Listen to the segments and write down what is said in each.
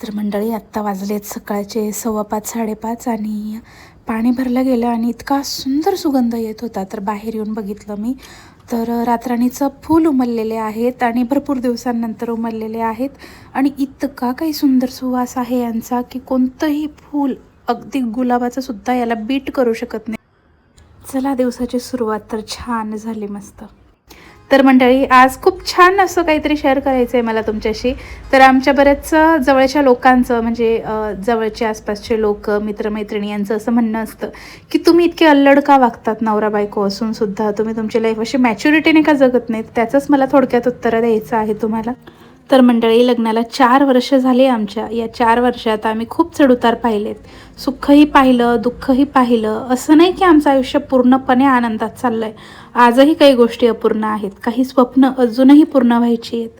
तर मंडळी आत्ता वाजलेत सकाळचे सव्वा पाच साडेपाच आणि पाणी भरलं गेलं आणि इतका सुंदर सुगंध येत होता. तर बाहेर येऊन बघितलं मी. तर रातराणीचं फूल उमललेले आहेत आणि भरपूर दिवसांनंतर उमललेले आहेत. आणि इतका काही सुंदर सुवास आहे यांचा की कोणतंही फूल अगदी गुलाबाचं सुद्धा याला बीट करू शकत नाही. चला दिवसाची सुरुवात तर छान झाली मस्त. तर मंडळी आज खूप छान असं काहीतरी शेअर करायचं आहे मला तुमच्याशी. तर आमच्या बऱ्याचसं जवळच्या लोकांचं म्हणजे जवळचे आसपासचे लोक मित्रमैत्रिणी यांचं असं म्हणणं असतं की तुम्ही इतके अल्लड का वागतात नवरा बायको असून सुद्धा? तुम्ही तुमची लाईफ अशी मॅच्युरिटीने का जगत नाहीत? त्याचंच मला थोडक्यात उत्तरं द्यायचं आहे तुम्हाला. तर मंडळी लग्नाला चार वर्ष झाले आमच्या. या चार वर्षात आम्ही खूप चढउतार पाहिलेत. सुखही पाहिलं दुःखही पाहिलं. असं नाही की आमचं आयुष्य पूर्णपणे आनंदात चाललं आहे आजही काही गोष्टी अपूर्ण आहेत. काही स्वप्न अजूनही पूर्ण व्हायची आहेत.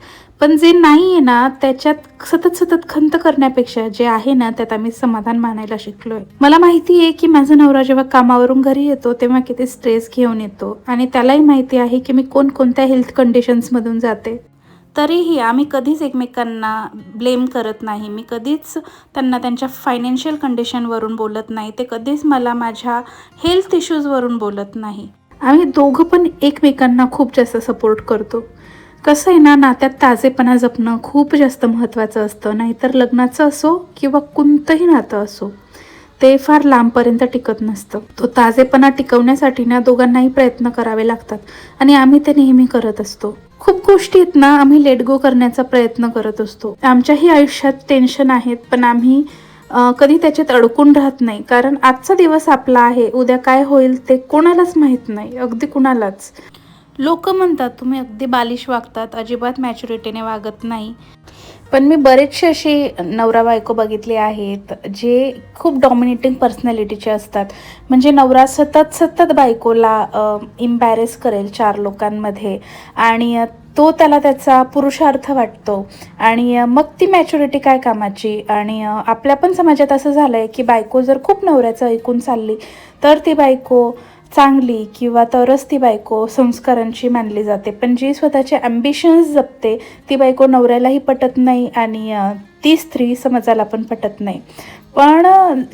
पण जे नाही आहे ना त्याच्यात सतत सतत खंत करण्यापेक्षा जे आहे ना त्यात आम्ही समाधान मानायला शिकलोय. मला माहिती आहे की माझा नवरा जेव्हा कामावरून घरी येतो तेव्हा किती स्ट्रेस घेऊन येतो. आणि त्यालाही माहिती आहे की मी कोणकोणत्या हेल्थ कंडिशन्समधून जाते. तरीही आम्ही कधीच एकमेकांना ब्लेम करत नाही. मी कधीच त्यांना त्यांच्या फायनान्शियल कंडिशनवरून बोलत नाही. ते कधीच मला माझ्या हेल्थ इश्यूजवरून बोलत नाही. आम्ही दोघं पण एकमेकांना खूप जास्त सपोर्ट करतो. कसं आहे ना नात्यात ताजेपणा जपणं खूप जास्त महत्त्वाचं असतं. नाहीतर लग्नाचं असो किंवा कोणतंही नातं असो ते फार लांबपर्यंत टिकत नसतं. तो ताजेपणा टिकवण्यासाठी ना दोघांनाही प्रयत्न करावे लागतात आणि आम्ही ते नेहमी करत असतो. खूप गोष्टी आहेत ना आम्ही लेट गो करण्याचा प्रयत्न करत असतो. आमच्याही आयुष्यात टेन्शन आहेत पण आम्ही कधी त्याच्यात अडकून राहत नाही. कारण आजचा दिवस आपला आहे उद्या काय होईल ते कोणालाच माहीत नाही अगदी कुणालाच. लोक म्हणतात तुम्ही अगदी बालिश वागतात अजिबात मॅच्युरिटीने वागत नाही. पण मी बरेचसे असे नवरा बायको बघितले आहेत जे खूप डॉमिनेटिंग पर्सनॅलिटीचे असतात. म्हणजे नवरा सतत सतत बायकोला इम्बॅरेस करेल चार लोकांमध्ये आणि तो त्याला त्याचा पुरुषार्थ वाटतो. आणि मग ती मॅच्युरिटी काय कामाची? आणि आपल्या पण समाजात असं झालं आहे की बायको जर खूप नवऱ्याचं ऐकून चालली तर ती बायको चांगली किंवा तरच ती बायको संस्कारांची मानली जाते. पण जी स्वतःचे ॲम्बिशन्स जपते ती बायको नवऱ्यालाही पटत नाही आणि ती स्त्री समाजाला पण पटत नाही. पण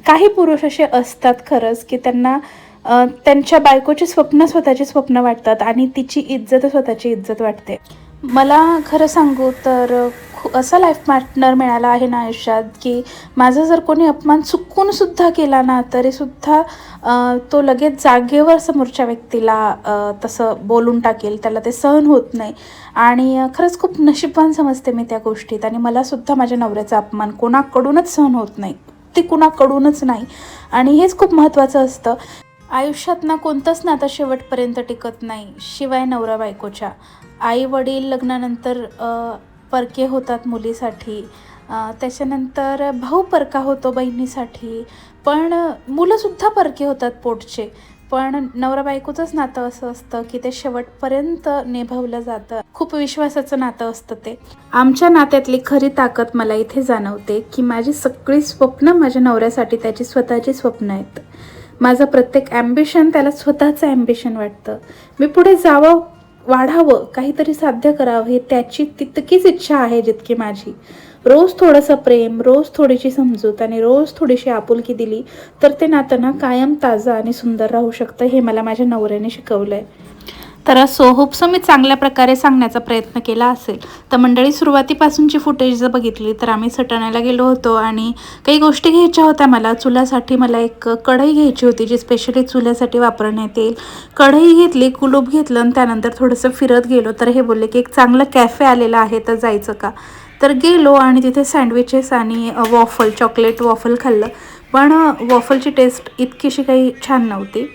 काही पुरुष असे असतात खरंच की त्यांना त्यांच्या बायकोची स्वप्न स्वतःची स्वप्न वाटतात आणि तिची इज्जत स्वतःची इज्जत वाटते. मला खरं सांगू तर खू असा लाईफ पार्टनर मिळाला आहे ना आयुष्यात की माझा जर कोणी अपमान चुकूनसुद्धा केला ना तरीसुद्धा तो लगेच जागेवर समोरच्या व्यक्तीला तसं बोलून टाकेल त्याला ते सहन होत नाही. आणि खरंच खूप नशीबवान समजते मी त्या गोष्टीत आणि मलासुद्धा माझ्या नवऱ्याचा अपमान कोणाकडूनच सहन होत नाही. ते कुणाकडूनच नाही. आणि हेच खूप महत्त्वाचं असतं. आयुष्यात ना कोणतंच नातं शेवटपर्यंत टिकत नाही शिवाय नवरा बायकोच्या. आई वडील लग्नानंतर परके होतात मुलीसाठी. त्याच्यानंतर भाऊ परका होतो बहिणीसाठी. पण मुलंसुद्धा परके होतात पोटचे. पण नवरा बायकोचंच नातं असं असतं की ते शेवटपर्यंत निभावलं जातं. खूप विश्वासाचं नातं असतं ते. आमच्या नात्यातली खरी ताकद मला इथे जाणवते की माझी सगळी स्वप्न माझ्या नवऱ्यासाठी त्याची स्वतःची स्वप्न आहेत. माझं प्रत्येक ॲम्बिशन त्याला स्वतःचं ॲम्बिशन वाटतं. मी पुढे जावं वाढावं काहीतरी साध्य करावं हे त्याची तितकीच इच्छा आहे जितकी माझी. रोज थोडंसं प्रेम रोज थोडीशी समजूत आणि रोज थोडीशी आपुलकी दिली तर ते नातं ना कायम ताजं आणि सुंदर राहू शकतं हे मला माझ्या नवऱ्याने शिकवलं आहे तर असो होपसो मी चांगल्या प्रकारे सांगण्याचा प्रयत्न केला असेल. तर मंडळी सुरुवातीपासूनची फुटेज जर बघितली तर आम्ही सटाण्याला गेलो होतो आणि काही गोष्टी घ्यायच्या होत्या मला. चुल्यासाठी मला एक कढई घ्यायची होती जी स्पेशली चुल्यासाठी वापरण्यात येईल. कढई घेतली कुलूप घेतलं आणि त्यानंतर थोडंसं फिरत गेलो. तर हे बोलले की एक चांगलं कॅफे आलेलं आहे तर जायचं का? तर गेलो आणि तिथे सँडविचेस आणि वॉफल चॉकलेट वॉफल खाल्लं. पण वॉफलची टेस्ट इतकीशी काही छान नव्हती.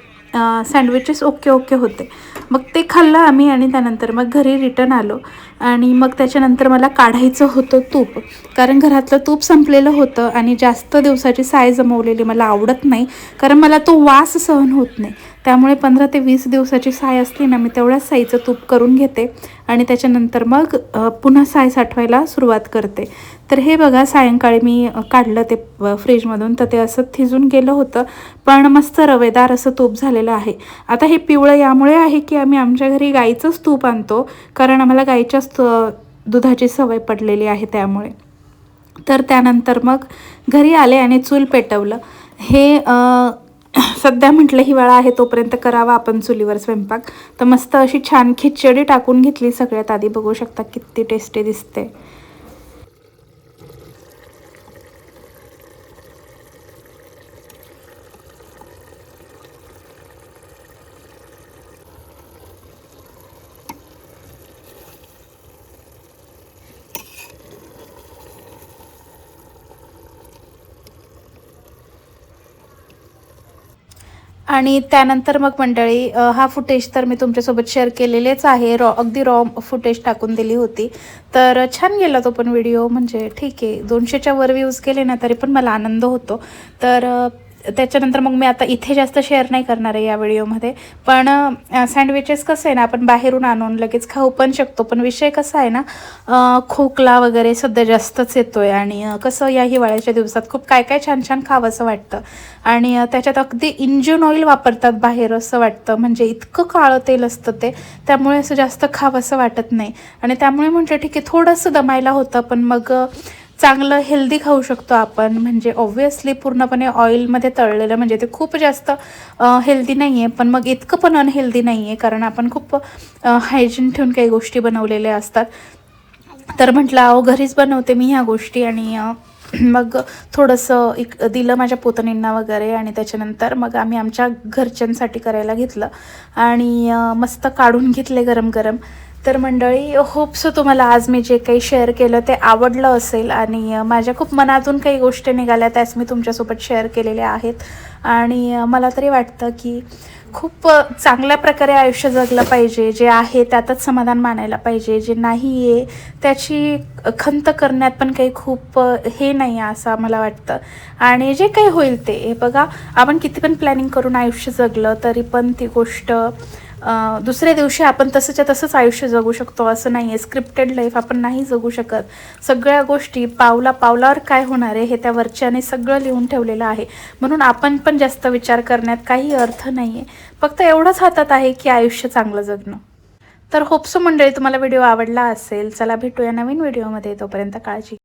सँडविचेस ओके ओके होते. मग ते खाल्लं आम्ही आणि त्यानंतर मग घरी रिटर्न आलो. आणि मग त्याच्यानंतर मला काढायचं होतं तूप. कारण घरातलं तूप संपलेलं होतं आणि जास्त दिवसाची साय जमवलेली मला आवडत नाही. कारण मला तो वास सहन होत नाही. त्यामुळे पंधरा ते वीस दिवसाची साय असली ना मी तेवढ्याच साईचं तूप करून घेते आणि त्याच्यानंतर मग पुन्हा साय साठवायला सुरुवात करते. तर हे बघा सायंकाळी मी काढलं ते फ्रीजमधून. तर ते असं थिजून गेलं होतं. पण मस्त रवेदार असं तूप झालेलं आहे. आता हे पिवळं यामुळे आहे की आम्ही आमच्या घरी गाईचंच तूप आणतो. कारण आम्हाला गाईच्या जास्त दुधाची सवय पडलेली आहे त्यामुळे. तर त्यानंतर मग घरी आले आणि चूल पेटवलं. हे सध्या म्हटलं हिवाळा आहे तोपर्यंत करावा आपण चुलीवर स्वयंपाक. तर मस्त अशी छान खिचडी टाकून घेतली सगळ्यात आधी. बघू शकता किती टेस्टी दिसते. आणि त्यानंतर मग मंडळी हा फुटेज तर मी तुमच्यासोबत शेअर केलेलेच आहे. रॉ अगदी रॉ फुटेज टाकून दिली होती. तर छान गेला तो पण व्हिडिओ म्हणजे ठीक आहे दोनशेच्या वर व्ह्यूज केले ना तरी पण मला आनंद होतो. तर त्याच्यानंतर मग मी आता इथे जास्त शेअर नाही करणार आहे या व्हिडिओमध्ये पण सँडविचेस कसं आहे ना आपण बाहेरून आणून लगेच खाऊ पण शकतो. पण विषय कसा आहे ना खोकला वगैरे सध्या जास्तच येतो आहे आणि कसं या हिवाळ्याच्या दिवसात खूप काय काय छान छान खावंसं वाटतं. आणि त्याच्यात अगदी इंजिन ऑइल वापरतात बाहेर असं वाटतं. म्हणजे इतकं काळं तेल असतं ते. त्यामुळे असं जास्त खावंसं वाटत नाही. आणि त्यामुळे म्हटलं ठीक आहे थोडंसं दमायला होतं. पण मग चांगलं हेल्दी खाऊ शकतो आपण. म्हणजे ऑब्व्हियसली पूर्णपणे ऑइलमध्ये तळलेलं म्हणजे ते खूप जास्त हेल्दी नाही आहे पण मग इतकं पण अनहेल्दी नाही आहे कारण आपण खूप हायजीन ठेवून काही गोष्टी बनवलेल्या असतात. तर म्हटलं अहो घरीच बनवते मी ह्या गोष्टी. आणि मग थोडंसं एक दिलं माझ्या पोतनींना वगैरे आणि त्याच्यानंतर मग आम्ही आमच्या घरच्यांसाठी करायला घेतलं. आणि मस्त काढून घेतले गरम गरम तर मंडळी होपसो तुम्हाला आज मी जे काही शेअर केलं ते आवडलं असेल आणि माझ्या खूप मनातून काही गोष्टी निघाल्या त्याच मी तुमच्यासोबत शेअर केलेल्या आहेत. आणि मला तरी वाटतं की खूप चांगल्या प्रकारे आयुष्य जगलं पाहिजे जे आहे त्यातच समाधान मानायला पाहिजे जे नाही आहे त्याची खंत करण्यात पण काही खूप हे नाही आहे असं मला वाटतं. आणि जे काही होईल ते हे बघा आपण किती पण प्लॅनिंग करून आयुष्य जगलं तरी पण ती गोष्ट दुसऱ्या दिवशी आपण तसंच्या तसंच आयुष्य जगू शकतो असं नाही आहे स्क्रिप्टेड लाईफ आपण नाही जगू शकत. सगळ्या गोष्टी पावला पावलावर काय होणार आहे हे त्या वरच्याने सगळं लिहून ठेवलेलं आहे. म्हणून आपण पण जास्त विचार करण्यात काही अर्थ नाही आहे फक्त एवढंच हातात आहे की आयुष्य चांगलं जगणं. तर होपसो मंडळी तुम्हाला व्हिडिओ आवडला असेल चला भेटूया नवीन व्हिडिओमध्ये. तोपर्यंत काळजी